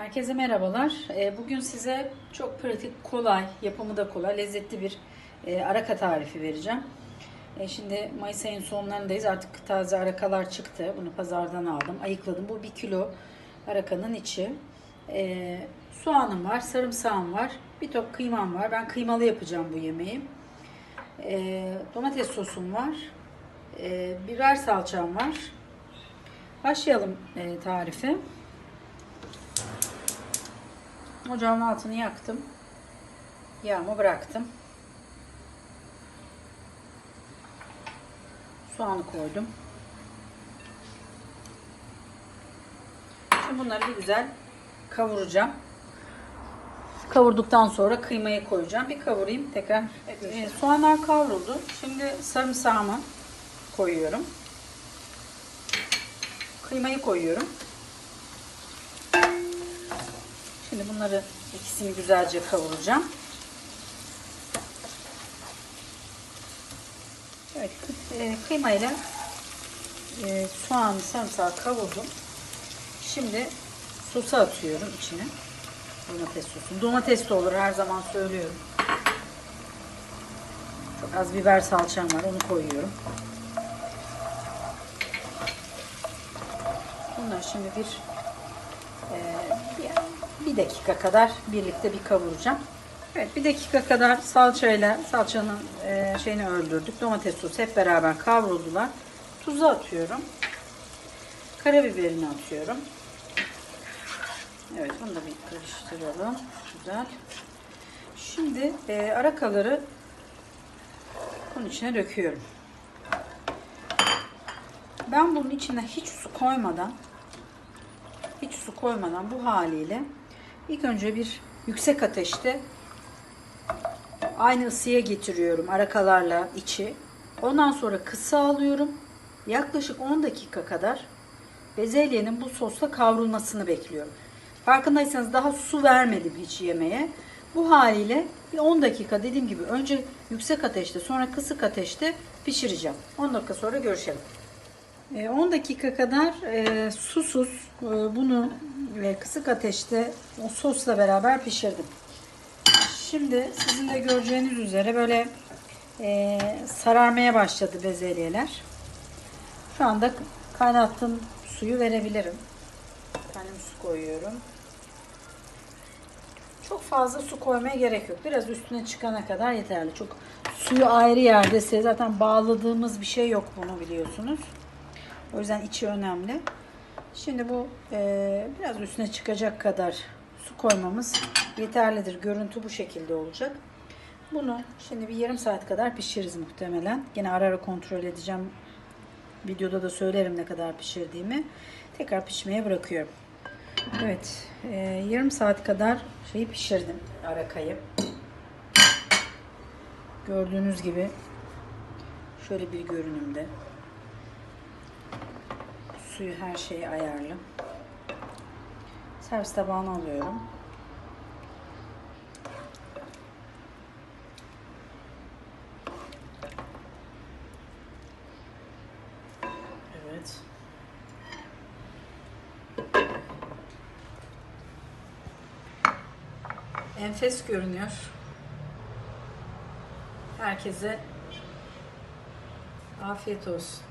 Herkese merhabalar. Ee, Bugün size çok pratik, kolay, yapımı da kolay, lezzetli bir e, araka tarifi vereceğim. E, Şimdi Mayıs ayının sonlarındayız. Artık taze arakalar çıktı. Bunu pazardan aldım, ayıkladım. Bu bir kilo arakanın içi. E, Soğanım var, sarımsağım var, bir top kıymam var. Ben kıymalı yapacağım bu yemeği. Domates sosum var, biber salçam var. Başlayalım tarife. Ocağın altını yaktım. Yağımı bıraktım. Soğanı koydum. Şimdi bunları bir güzel kavuracağım. Kavurduktan sonra kıymayı koyacağım. Bir kavurayım tekrar. Ee, soğanlar kavruldu. Şimdi sarımsağımı koyuyorum. Kıymayı koyuyorum. Şimdi bunları ikisini güzelce kavuracağım. Evet, e, kıymayla e, soğanı, sarımsağı kavurdum. Şimdi sosu atıyorum içine. Domates sosu. Domates de olur her zaman söylüyorum. Çok az biber salçam var onu koyuyorum. Bunları şimdi bir bir, bir dakika kadar birlikte bir kavuracağım. Evet bir dakika kadar salçayla salçanın e, şeyini öldürdük. Domates sosu hep beraber kavruldular. Tuzu atıyorum. Karabiberini atıyorum. Evet bunu da bir karıştıralım. Güzel. Şimdi e, arakaları bunun içine döküyorum. Ben bunun içine hiç su koymadan hiç su koymadan bu haliyle ilk önce bir yüksek ateşte aynı ısıya getiriyorum arakalarla içi. Ondan sonra kısa alıyorum. Yaklaşık 10 dakika kadar bezelyenin bu sosla kavrulmasını bekliyorum. Farkındaysanız daha su vermedim hiç yemeğe. Bu haliyle bir 10 dakika dediğim gibi önce yüksek ateşte sonra kısık ateşte pişireceğim. 10 dakika sonra görüşelim. 10 dakika kadar e, susuz e, bunu e, kısık ateşte o sosla beraber pişirdim. Şimdi sizin de göreceğiniz üzere böyle e, sararmaya başladı bezelyeler. Şu anda kaynattığım suyu verebilirim. Kendim su koyuyorum. Çok fazla su koymaya gerek yok. Biraz üstüne çıkana kadar yeterli. Çok suyu ayrı yerdese zaten bağladığımız bir şey yok bunu biliyorsunuz. O yüzden içi önemli. Şimdi bu e, biraz üstüne çıkacak kadar su koymamız yeterlidir. Görüntü bu şekilde olacak. Bunu şimdi bir yarım saat kadar pişiririz muhtemelen. Yine ara ara kontrol edeceğim. Videoda da söylerim ne kadar pişirdiğimi. Tekrar pişmeye bırakıyorum. Evet. E, yarım saat kadar şeyi pişirdim. Arakayı. Gördüğünüz gibi şöyle bir görünümde. Suyu her şeyi ayarlı. Servis tabağına alıyorum. Evet. Enfes görünüyor. Herkese afiyet olsun.